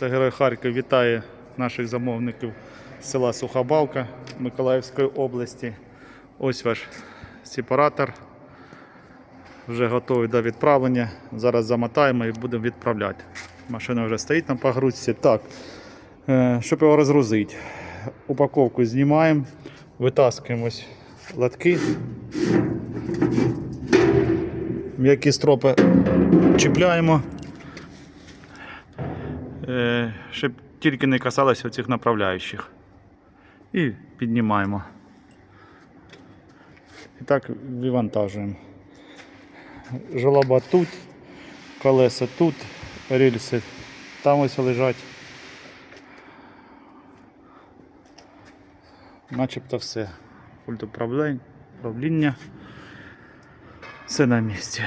Герой Харків вітає наших замовників з села Сухобалка Миколаївської області. Ось ваш сепаратор. Вже готовий до відправлення. Зараз замотаємо і будемо відправляти. Машина вже стоїть на погрузці. Так, е, щоб його розгрузити, упаковку знімаємо, витаскуємо ось лотки. М'які стропи чіпляємо. Е, щоб тільки не касалося цих направляючих. І піднімаємо. І так вивантажуємо. Жолоба тут, колеса тут, рельси там ось лежать. Начебто все. Пульт управління. Все на місці.